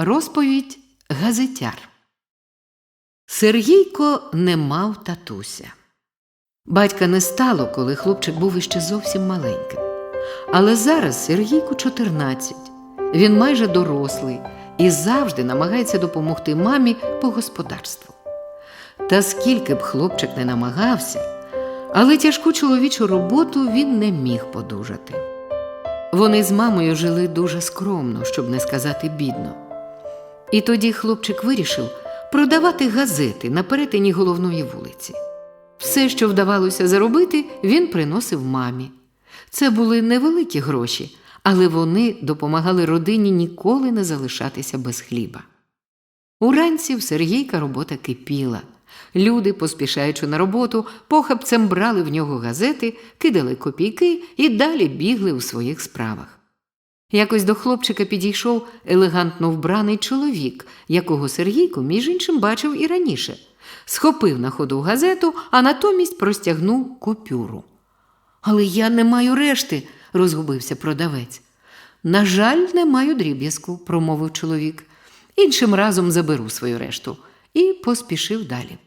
Розповідь газетяр. Сергійко не мав татуся. Батька не стало, коли хлопчик був іще зовсім маленьким. Але зараз Сергійку 14. Він майже дорослий і завжди намагається допомогти мамі по господарству. Та скільки б хлопчик не намагався, але тяжку чоловічу роботу він не міг подужати. Вони з мамою жили дуже скромно, щоб не сказати бідно. І тоді хлопчик вирішив продавати газети на перетині головної вулиці. Все, що вдавалося заробити, він приносив мамі. Це були невеликі гроші, але вони допомагали родині ніколи не залишатися без хліба. Уранці в Сергійка робота кипіла. Люди, поспішаючи на роботу, похапцем брали в нього газети, кидали копійки і далі бігли у своїх справах. Якось до хлопчика підійшов елегантно вбраний чоловік, якого Сергійко, між іншим, бачив і раніше. Схопив на ходу газету, а натомість простягнув купюру. Але я не маю решти, розгубився продавець. На жаль, не маю дріб'язку, промовив чоловік. Іншим разом заберу свою решту і поспішив далі.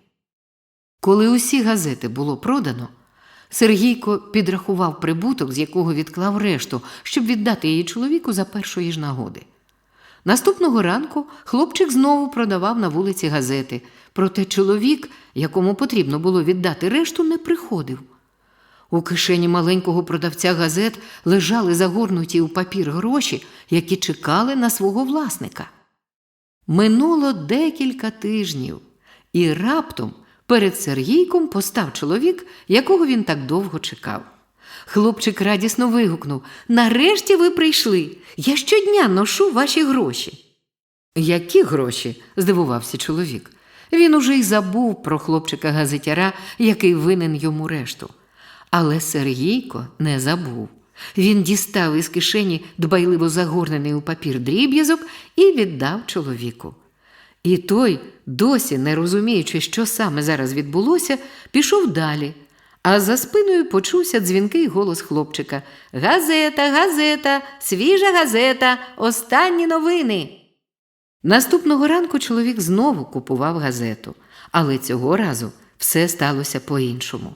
Коли усі газети було продано, Сергійко підрахував прибуток, з якого відклав решту, щоб віддати її чоловіку за першої ж нагоди. Наступного ранку хлопчик знову продавав на вулиці газети, проте чоловік, якому потрібно було віддати решту, не приходив. У кишені маленького продавця газет лежали загорнуті у папір гроші, які чекали на свого власника. Минуло декілька тижнів, і раптом перед Сергійком постав чоловік, якого він так довго чекав. Хлопчик радісно вигукнув Нарешті ви прийшли. Я щодня ношу ваші гроші. Які гроші? здивувався чоловік. Він уже й забув про хлопчика газетяра, який винен йому решту. Але Сергійко не забув. Він дістав із кишені дбайливо загорнений у папір дріб'язок і віддав чоловіку. І той, досі не розуміючи, що саме зараз відбулося, пішов далі. А за спиною почувся дзвінкий голос хлопчика Газета, газета, свіжа газета, останні новини. Наступного ранку чоловік знову купував газету, але цього разу все сталося по-іншому.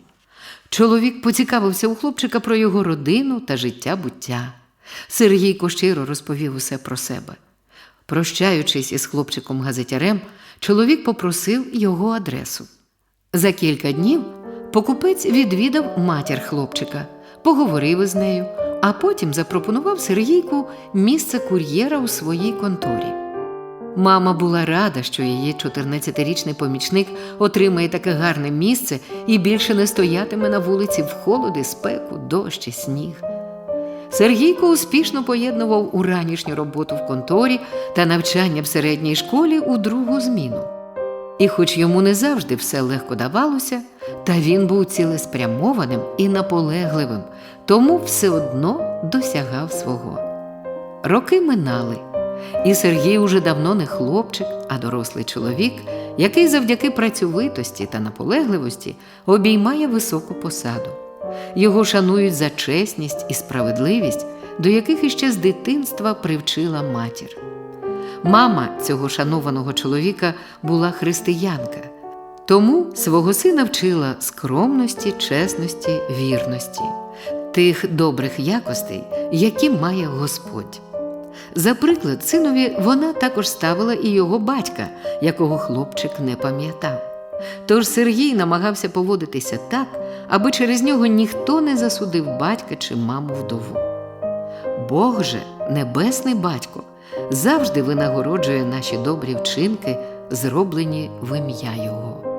Чоловік поцікавився у хлопчика про його родину та життя буття. Сергійко щиро розповів усе про себе. Прощаючись із хлопчиком газетярем, чоловік попросив його адресу. За кілька днів покупець відвідав матір хлопчика, поговорив із нею, а потім запропонував Сергійку місце кур'єра у своїй конторі. Мама була рада, що її 14-річний помічник отримає таке гарне місце і більше не стоятиме на вулиці в холоди, спеку, дощ і сніг. Сергійко успішно поєднував уранішню роботу в конторі та навчання в середній школі у другу зміну. І, хоч йому не завжди все легко давалося, та він був цілеспрямованим і наполегливим, тому все одно досягав свого. Роки минали, і Сергій уже давно не хлопчик, а дорослий чоловік, який завдяки працьовитості та наполегливості обіймає високу посаду. Його шанують за чесність і справедливість, до яких іще з дитинства привчила матір. Мама цього шанованого чоловіка була християнка, тому свого сина вчила скромності, чесності, вірності, тих добрих якостей, які має Господь. За приклад синові вона також ставила і його батька, якого хлопчик не пам'ятав. Тож Сергій намагався поводитися так, аби через нього ніхто не засудив батька чи маму вдову. Бог же, небесний батько, завжди винагороджує наші добрі вчинки, зроблені в ім'я Його.